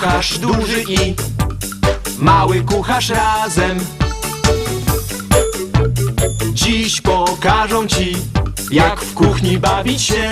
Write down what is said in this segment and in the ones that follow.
kucharz duży i mały kucharz razem. Dziś pokażą ci, jak w kuchni bawić się.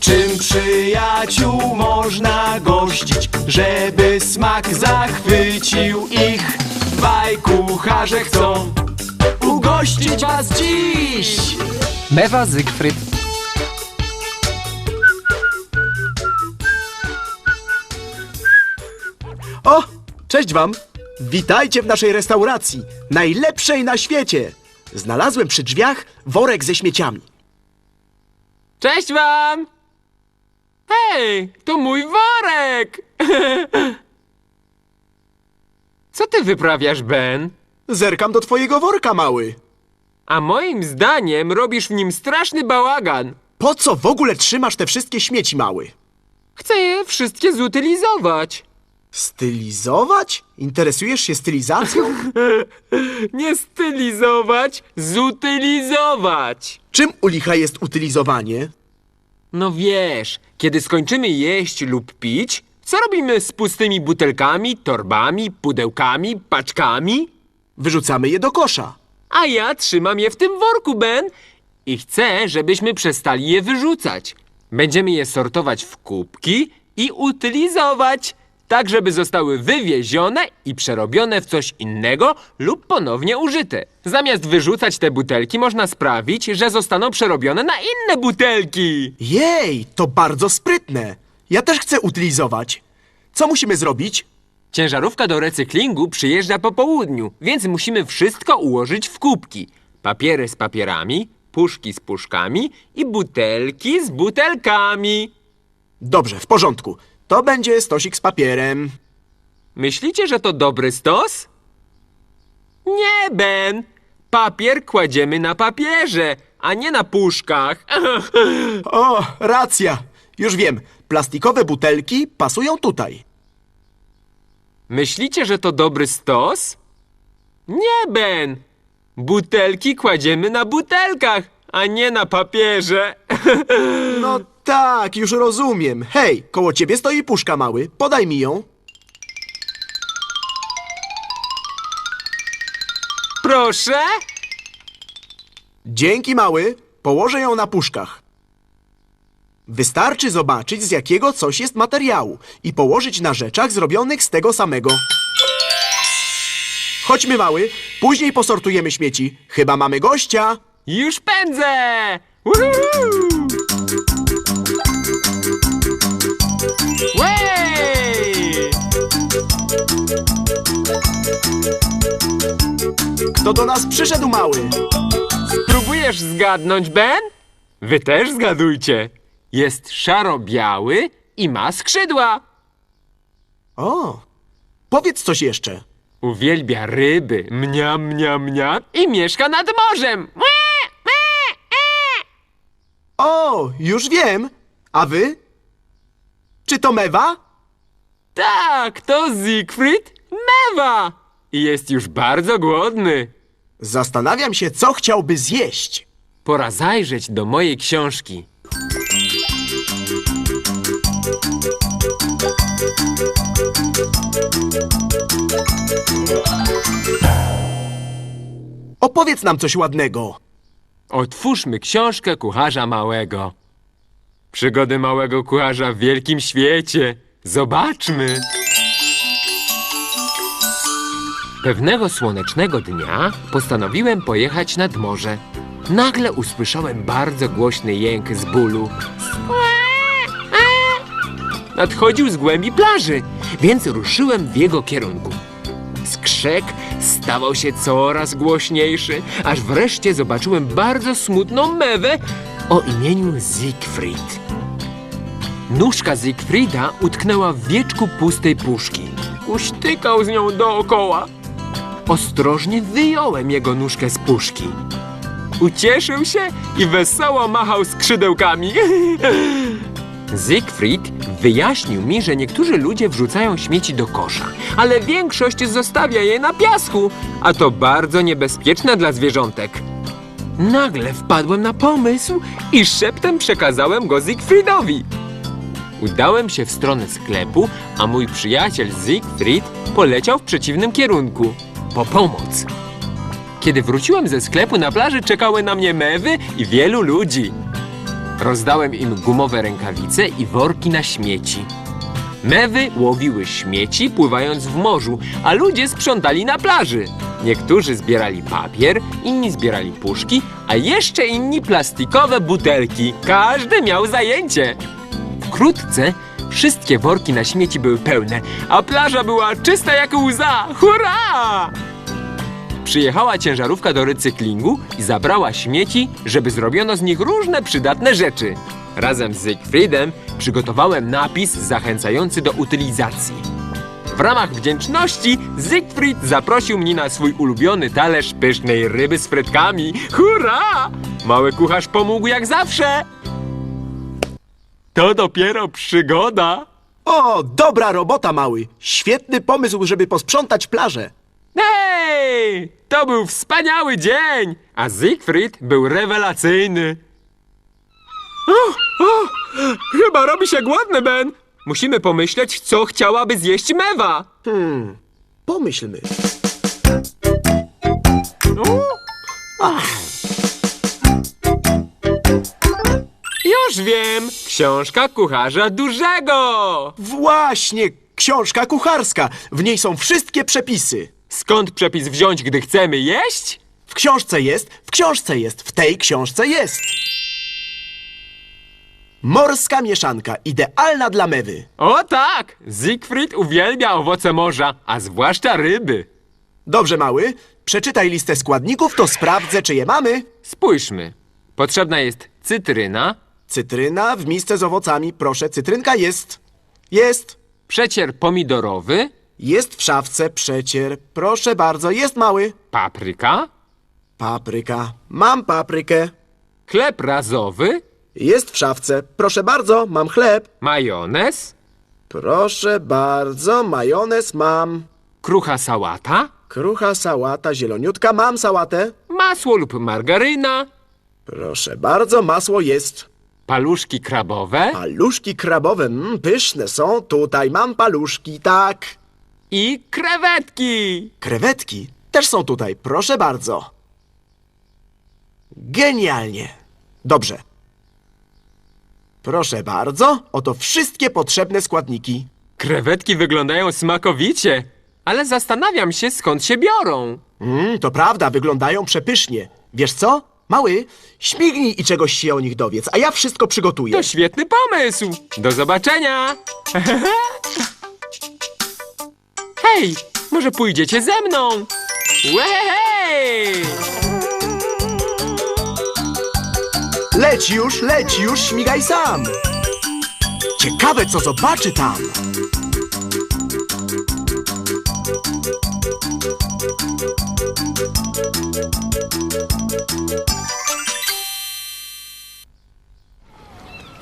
Czym przyjaciół można gościć, żeby smak zachwycił ich? Dwaj kucharze chcą ugościć was dziś. Mewa Zygfryd. O, cześć wam! Witajcie w naszej restauracji, najlepszej na świecie! Znalazłem przy drzwiach worek ze śmieciami. Cześć wam! Hej, to mój worek! Co ty wyprawiasz, Ben? Zerkam do twojego worka, mały. A moim zdaniem robisz w nim straszny bałagan. Po co w ogóle trzymasz te wszystkie śmieci, mały? Chcę je wszystkie zutylizować. Stylizować? Interesujesz się stylizacją? Nie stylizować, zutylizować. Czym u licha jest utylizowanie? No wiesz, kiedy skończymy jeść lub pić, co robimy z pustymi butelkami, torbami, pudełkami, paczkami? Wyrzucamy je do kosza. A ja trzymam je w tym worku, Ben. I chcę, żebyśmy przestali je wyrzucać. Będziemy je sortować w kubki i utylizować, tak żeby zostały wywiezione i przerobione w coś innego lub ponownie użyte. Zamiast wyrzucać te butelki, można sprawić, że zostaną przerobione na inne butelki. Jej, to bardzo sprytne. Ja też chcę utylizować. Co musimy zrobić? Ciężarówka do recyklingu przyjeżdża po południu, więc musimy wszystko ułożyć w kubki. Papiery z papierami, puszki z puszkami i butelki z butelkami. Dobrze, w porządku. To będzie stosik z papierem. Myślicie, że to dobry stos? Nie, Ben. Papier kładziemy na papierze, a nie na puszkach. O, racja. Już wiem, plastikowe butelki pasują tutaj. Myślicie, że to dobry stos? Nie, Ben. Butelki kładziemy na butelkach, a nie na papierze. No tak, już rozumiem. Hej, koło ciebie stoi puszka mały. Podaj mi ją. Proszę? Dzięki mały, położę ją na puszkach. Wystarczy zobaczyć, z jakiego coś jest materiału i położyć na rzeczach zrobionych z tego samego. Chodźmy, mały, później posortujemy śmieci. Chyba mamy gościa. Już pędzę! Woohoo! Wey! Kto do nas przyszedł, mały? Próbujesz zgadnąć, Ben? Wy też zgadujcie. Jest szaro-biały i ma skrzydła. O, powiedz coś jeszcze. Uwielbia ryby, mniam, mniam, mniam i mieszka nad morzem. E. O, już wiem. A wy? Czy to mewa? Tak, to Siegfried Mewa. I jest już bardzo głodny. Zastanawiam się, co chciałby zjeść. Pora zajrzeć do mojej książki. Opowiedz nam coś ładnego. Otwórzmy książkę kucharza małego. Przygody małego kucharza w wielkim świecie. Zobaczmy. Pewnego słonecznego dnia postanowiłem pojechać nad morze. Nagle usłyszałem bardzo głośny jęk z bólu. Nadchodził z głębi plaży, więc ruszyłem w jego kierunku. Skrzek stawał się coraz głośniejszy, aż wreszcie zobaczyłem bardzo smutną mewę o imieniu Siegfried. Nóżka Siegfrieda utknęła w wieczku pustej puszki. Uśtykał z nią dookoła. Ostrożnie wyjąłem jego nóżkę z puszki. Ucieszył się i wesoło machał skrzydełkami. Siegfried wyjaśnił mi, że niektórzy ludzie wrzucają śmieci do kosza, ale większość zostawia je na piasku, a to bardzo niebezpieczne dla zwierzątek. Nagle wpadłem na pomysł i szeptem przekazałem go Siegfriedowi. Udałem się w stronę sklepu, a mój przyjaciel Siegfried poleciał w przeciwnym kierunku. Po pomoc. Kiedy wróciłem ze sklepu, na plaży czekały na mnie mewy i wielu ludzi. Rozdałem im gumowe rękawice i worki na śmieci. Mewy łowiły śmieci, pływając w morzu, a ludzie sprzątali na plaży. Niektórzy zbierali papier, inni zbierali puszki, a jeszcze inni plastikowe butelki. Każdy miał zajęcie. Wkrótce wszystkie worki na śmieci były pełne, a plaża była czysta jak łza. Hurra! Przyjechała ciężarówka do recyklingu i zabrała śmieci, żeby zrobiono z nich różne przydatne rzeczy. Razem z Siegfriedem przygotowałem napis zachęcający do utylizacji. W ramach wdzięczności Siegfried zaprosił mnie na swój ulubiony talerz pysznej ryby z frytkami. Hurra! Mały kucharz pomógł jak zawsze. To dopiero przygoda. O, dobra robota, mały. Świetny pomysł, żeby posprzątać plażę. Hej! To był wspaniały dzień! A Siegfried był rewelacyjny. O, o, chyba robi się głodny, Ben. Musimy pomyśleć, co chciałaby zjeść mewa. Pomyślmy. Już wiem! Książka kucharza dużego! Właśnie, książka kucharska. W niej są wszystkie przepisy. Skąd przepis wziąć, gdy chcemy jeść? W książce jest, w książce jest, w tej książce jest. Morska mieszanka, idealna dla mewy. O tak! Siegfried uwielbia owoce morza, a zwłaszcza ryby. Dobrze, mały, przeczytaj listę składników, to sprawdzę, czy je mamy. Spójrzmy. Potrzebna jest cytryna, Cytryna w misce z owocami, proszę, cytrynka jest. Jest. przecier pomidorowy, Jest w szafce przecier. Proszę bardzo, jest mały. papryka, Papryka. Mam paprykę. chleb razowy, Jest w szafce. Proszę bardzo, mam chleb. majonez, Proszę bardzo, majonez mam. krucha sałata, Krucha sałata zieloniutka, mam sałatę. masło lub margaryna, Proszę bardzo, masło jest. paluszki krabowe Paluszki krabowe, mm, pyszne są. Tutaj mam paluszki, tak. i krewetki. Krewetki też są tutaj, proszę bardzo. Genialnie. Dobrze. Proszę bardzo, oto wszystkie potrzebne składniki. Krewetki wyglądają smakowicie, ale zastanawiam się skąd się biorą. Mm, to prawda, wyglądają przepysznie. Wiesz co? Mały, śmignij i czegoś się o nich dowiedz, a ja wszystko przygotuję. To świetny pomysł. Do zobaczenia. Hej, może pójdziecie ze mną? Łehej! Leć już, leć już, śmigaj sam. Ciekawe, co zobaczy tam.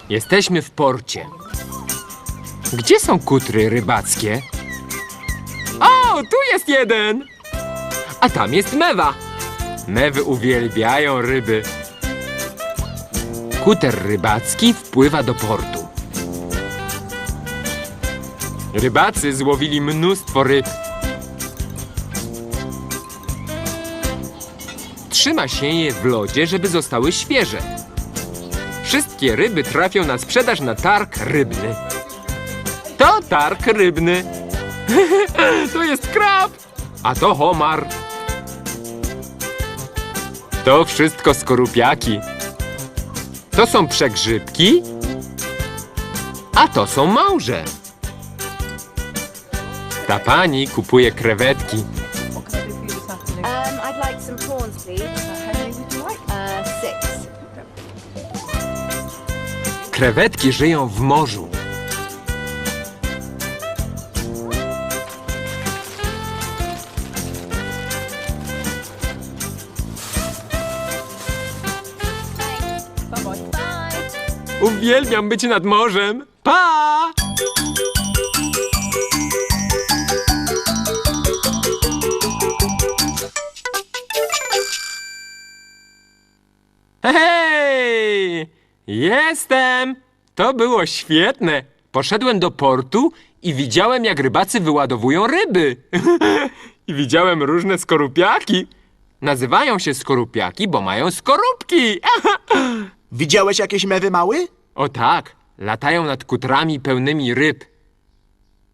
Jesteśmy w porcie. Gdzie są kutry rybackie? O, tu jest jeden! A tam jest mewa. Mewy uwielbiają ryby. Kuter rybacki wpływa do portu. Rybacy złowili mnóstwo ryb. Trzyma się je w lodzie, żeby zostały świeże. Wszystkie ryby trafią na sprzedaż na targ rybny. To targ rybny. to jest krab, a to homar. To wszystko skorupiaki. To są przegrzybki, a to są małże. Ta pani kupuje krewetki. Um, I'd like some prawns, please. Uh, six. Krewetki żyją w morzu. Uwielbiam być nad morzem. Pa! Hej! Jestem! To było świetne. poszedłem do portu i widziałem, jak rybacy wyładowują ryby. I widziałem różne skorupiaki. Nazywają się skorupiaki, bo mają skorupki. Widziałeś jakieś mewy mały? O tak, latają nad kutrami pełnymi ryb.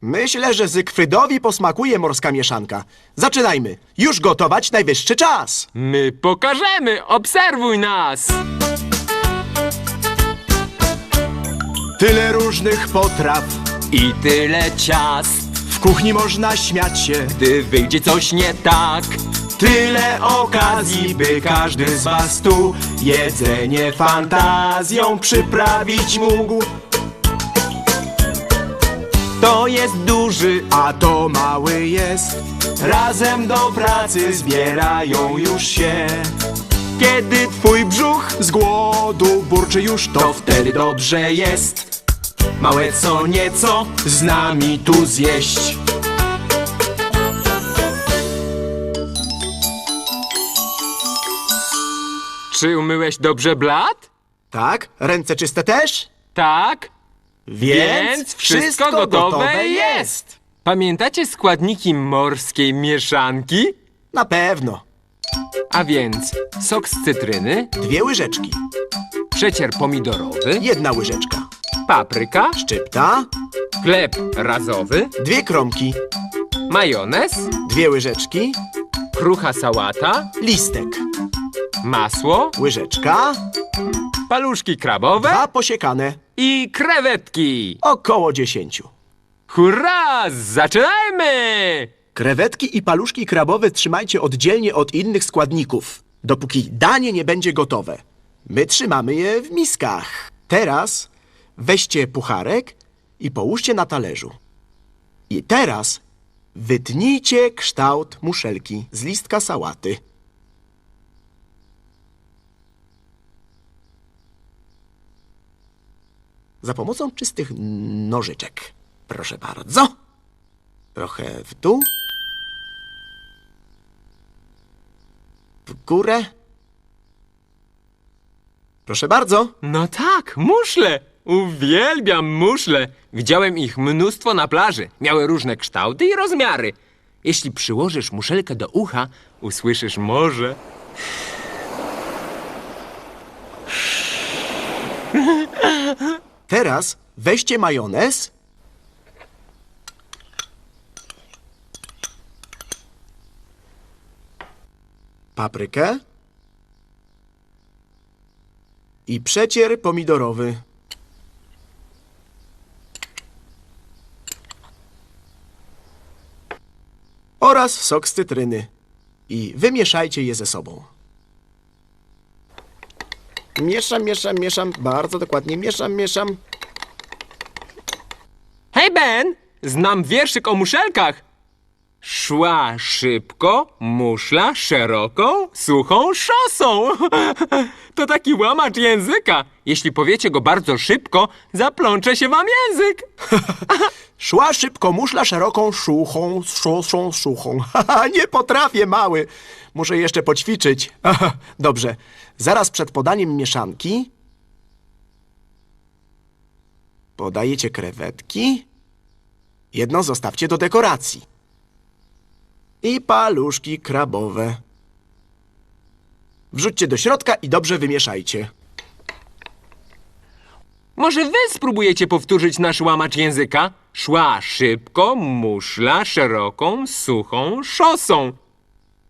Myślę, że Zygfrydowi posmakuje morska mieszanka. Zaczynajmy. Już gotować najwyższy czas. My pokażemy, obserwuj nas! Tyle różnych potraw. I tyle ciast, W kuchni można śmiać się. gdy wyjdzie coś nie tak. Tyle okazji, by każdy z was tu jedzenie fantazją przyprawić mógł. To jest duży, A to mały jest. Razem do pracy zbierają już się. kiedy twój brzuch, Z głodu burczy już to, wtedy dobrze jest. Małe co nieco z nami tu zjeść. Czy umyłeś dobrze blat? Tak? Ręce czyste też? Tak. Więc, wszystko gotowe jest. Pamiętacie składniki morskiej mieszanki? Na pewno. A więc sok z cytryny, Dwie łyżeczki. przecier pomidorowy, Jedna łyżeczka. papryka, Szczypta. chleb razowy, Dwie kromki. majonez, Dwie łyżeczki. krucha sałata, Listek. Masło, Łyżeczka. paluszki krabowe Dwa posiekane. i krewetki. Około dziesięciu. Hurra! Zaczynajmy! Krewetki i paluszki krabowe trzymajcie oddzielnie od innych składników, dopóki danie nie będzie gotowe. My trzymamy je w miskach. Teraz weźcie pucharek i połóżcie na talerzu. I teraz wytnijcie kształt muszelki z listka sałaty. Za pomocą czystych nożyczek. Proszę bardzo. Trochę w dół. W górę. Proszę bardzo. No tak, muszle! Uwielbiam muszle! Widziałem ich mnóstwo na plaży. Miały różne kształty i rozmiary. Jeśli przyłożysz muszelkę do ucha, usłyszysz morze. Teraz weźcie majonez. Paprykę. I przecier pomidorowy. Oraz sok z cytryny. I wymieszajcie je ze sobą. Mieszam, mieszam, mieszam. Bardzo dokładnie mieszam, mieszam. Hej Ben! Znam wierszyk o muszelkach. Szła szybko, muszla szeroką, suchą szosą. To taki łamacz języka. Jeśli powiecie go bardzo szybko, zaplącze się wam język. Szła szybko muszla szeroką szuchą, szuszą, szuchą. Haha, nie potrafię, mały. Muszę jeszcze poćwiczyć. Dobrze. Zaraz przed podaniem mieszanki podajecie krewetki. Jedno zostawcie do dekoracji. I paluszki krabowe. Wrzućcie do środka i dobrze wymieszajcie. Może wy spróbujecie powtórzyć nasz łamacz języka? Szła szybko, muszla szeroką, suchą szosą.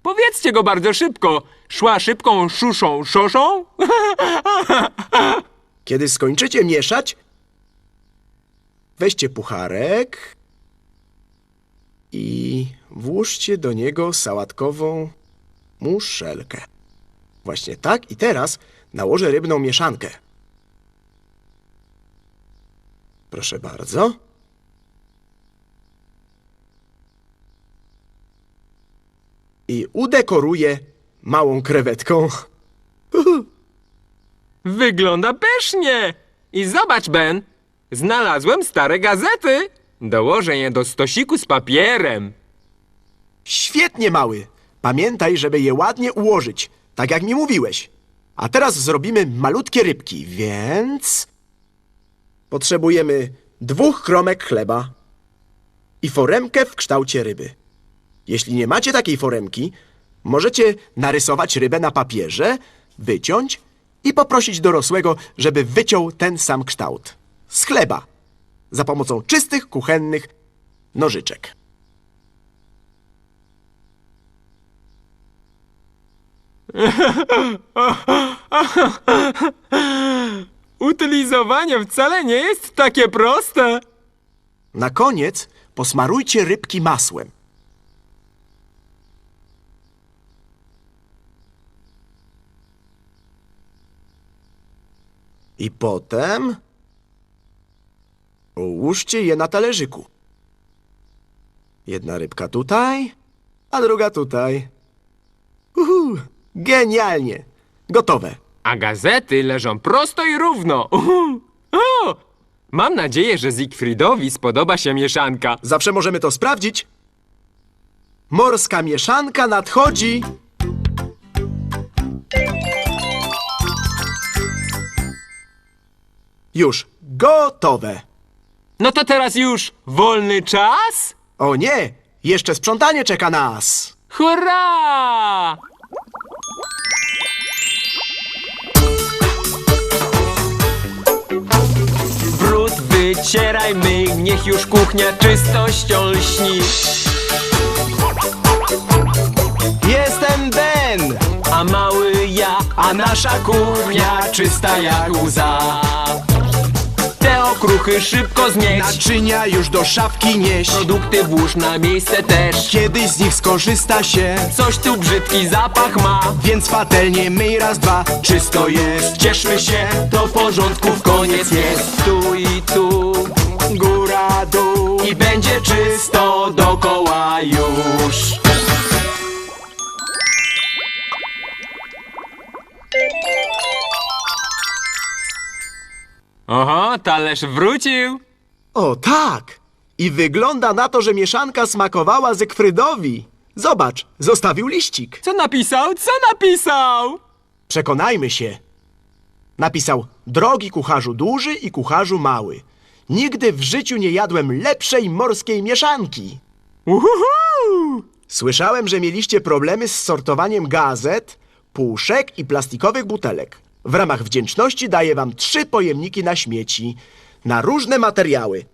Powiedzcie go bardzo szybko. Szła szybką, szuszą, szoszą? Kiedy skończycie mieszać, weźcie pucharek i włóżcie do niego sałatkową muszelkę. Właśnie tak i teraz nałożę rybną mieszankę. Proszę bardzo. I udekoruję małą krewetką. Wygląda pysznie. I zobacz, Ben. Znalazłem stare gazety. Dołożę je do stosiku z papierem. Świetnie, mały. Pamiętaj, żeby je ładnie ułożyć, tak jak mi mówiłeś. A teraz zrobimy malutkie rybki, więc... Potrzebujemy dwóch kromek chleba i foremkę w kształcie ryby. Jeśli nie macie takiej foremki, możecie narysować rybę na papierze, wyciąć i poprosić dorosłego, żeby wyciął ten sam kształt. Z chleba. Za pomocą czystych, kuchennych nożyczek. Utylizowanie wcale nie jest takie proste. Na koniec posmarujcie rybki masłem. I potem ułóżcie je na talerzyku. Jedna rybka tutaj, a druga tutaj. Uhu, genialnie! Gotowe. A gazety leżą prosto i równo. Uhu. O! Mam nadzieję, że Siegfriedowi spodoba się mieszanka. Zawsze możemy to sprawdzić. Morska mieszanka nadchodzi. Już gotowe. No to teraz już wolny czas? O nie, jeszcze sprzątanie czeka nas. Hurra! Brud wycieraj myj, niech już kuchnia czystością lśni. Jestem Ben, A mały ja, a nasza kuchnia czysta jak łza. Okruchy szybko zmieć, naczynia już do szafki nieś. produkty włóż na miejsce też. Kiedyś z nich skorzysta się, Coś tu brzydki zapach ma, więc patelnie myj raz, dwa. Czysto jest, cieszmy się, to porządków koniec jest. Tu i tu, góra, dół. i będzie czysto dokoła już. Oho, talerz wrócił. O tak! I wygląda na to, że mieszanka smakowała Zygfrydowi. Zobacz, zostawił liścik. Co napisał? Co napisał? Przekonajmy się. Napisał: Drogi kucharzu duży i kucharzu mały. Nigdy w życiu nie jadłem lepszej morskiej mieszanki. Uhuhu! Słyszałem, że mieliście problemy z sortowaniem gazet, puszek i plastikowych butelek. W ramach wdzięczności daję wam trzy pojemniki na śmieci, na różne materiały.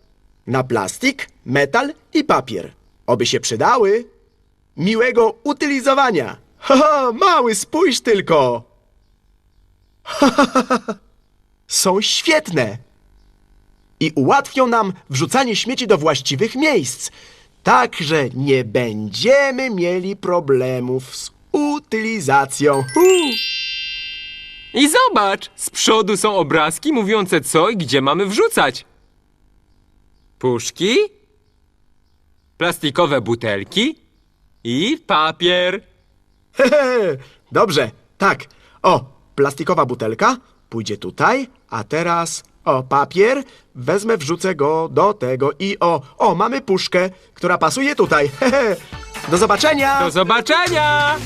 Na plastik, metal i papier. Oby się przydały. Miłego utylizowania. Haha, mały, spójrz tylko. Są świetne. I ułatwią nam wrzucanie śmieci do właściwych miejsc. Tak, że nie będziemy mieli problemów z utylizacją. I zobacz, z przodu są obrazki mówiące co i gdzie mamy wrzucać. Puszki, plastikowe butelki i papier. Hehe, Dobrze, tak. O, plastikowa butelka pójdzie tutaj, a teraz o papier. Wezmę, wrzucę go do tego i o, o, mamy puszkę, która pasuje tutaj. Hehe. Do zobaczenia! Do zobaczenia!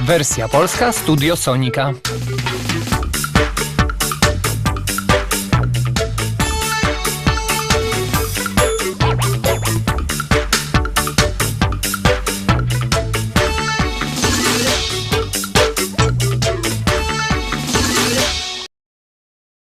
Wersja polska Studio Sonika.